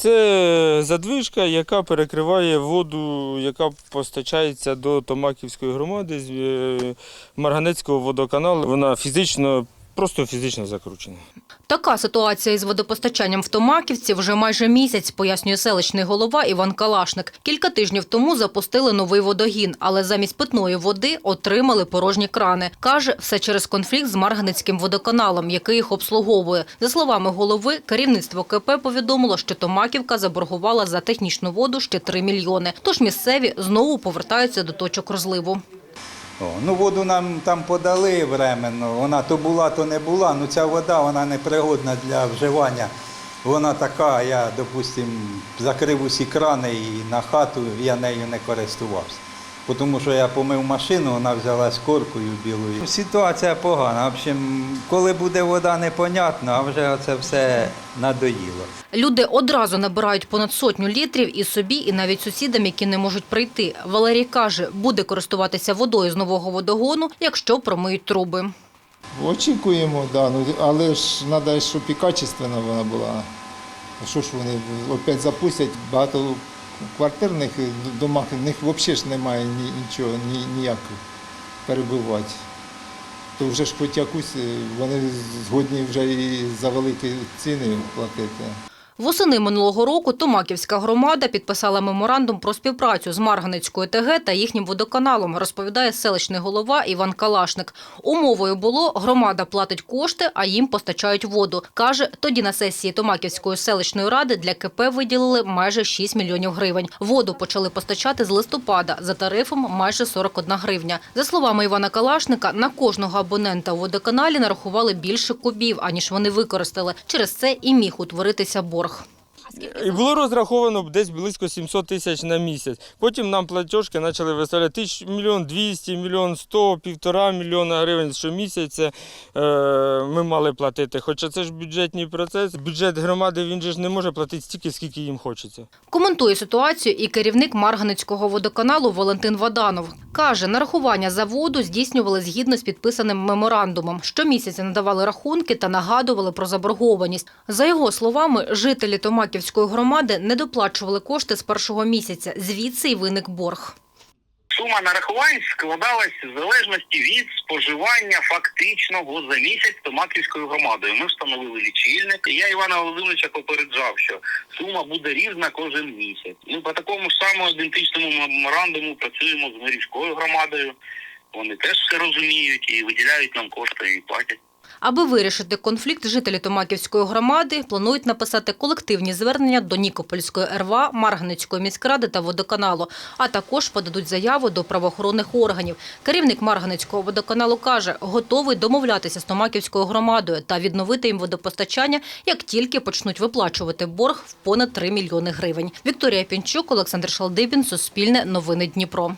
Це задвижка, яка перекриває воду, яка постачається до Томаківської громади з е, Марганецького водоканалу. Вона фізично, просто фізично закручена. Така ситуація із водопостачанням в Томаківці вже майже місяць, пояснює селищний голова Іван Калашник. Кілька тижнів тому запустили новий водогін, але замість питної води отримали порожні крани. Каже, все через конфлікт з Марганецьким водоканалом, який їх обслуговує. За словами голови, керівництво КП повідомило, що Томаківка заборгувала за технічну воду ще 3 мільйони. Тож місцеві знову повертаються до точок розливу. О, ну воду нам там подали временно, вона то була, то не була. Ну ця вода вона непригодна для вживання. Вона така, я, допустимо, закрив усі крани і на хату я нею не користувався. Бо Тому що я помив машину, вона взяла з коркою білою. Ситуація погана. В общем, коли буде вода, непонятно, а вже це все надоїло. Люди одразу набирають понад сотню літрів і собі, і навіть сусідам, які не можуть прийти. Валерій каже, буде користуватися водою з нового водогону, якщо промиють труби. Очікуємо, да, ну, але ж треба, щоб і качественна вона була. А Що ж вони опять запустять багато квартирних домах, в них взагалі ж немає ні, нічого, ні, ніяк перебувати. То вже ж хоч якусь, е, вони згодні вже і за великі ціни платити. Восени минулого року Томаківська громада підписала меморандум про співпрацю з Марганецькою ТГ та їхнім водоканалом, розповідає селищний голова Іван Калашник. Умовою було громада платить кошти, а їм постачають воду. Каже, тоді на сесії Томаківської селищної ради для КП виділили майже 6 мільйонів гривень. Воду почали постачати з листопада за тарифом майже 41 гривня. За словами Івана Калашника, на кожного абонента у водоканалі нарахували більше кубів, аніж вони використали. Через це і міг утворитися борг. І було розраховано десь близько 700 тисяч на місяць. Потім нам платіжки почали виставляти мільйон 200, мільйон 100, півтора мільйона гривень щомісяця е, ми мали платити. Хоча це ж бюджетний процес. Бюджет громади він же ж не може платити стільки, скільки їм хочеться. Коментує ситуацію і керівник Марганецького водоканалу Валентин Ваданов. Каже, нарахування за воду здійснювали згідно з підписаним меморандумом. Щомісяця надавали рахунки та нагадували про заборгованість. За його словами, жителі Томаківської громади не доплачували кошти з першого місяця. Звідси й виник борг. Сума нарахувань складалась в залежності від споживання фактичного за місяць Томаківською громадою. Ми встановили лічильник. Я Івана Володимировича попереджав, що сума буде різна кожен місяць. Ми по такому самому ідентичному меморандуму працюємо з Мирівською громадою. Вони теж все розуміють і виділяють нам кошти і платять. Аби вирішити конфлікт, жителі Томаківської громади планують написати колективні звернення до Нікопольської РВА, Марганецької міськради та водоканалу, а також подадуть заяву до правоохоронних органів. Керівник Марганецького водоканалу каже, готовий домовлятися з Томаківською громадою та відновити їм водопостачання, як тільки почнуть виплачувати борг в понад 3 мільйони гривень. Вікторія Пінчук, Олександр Шалдибін, Суспільне, Новини Дніпро.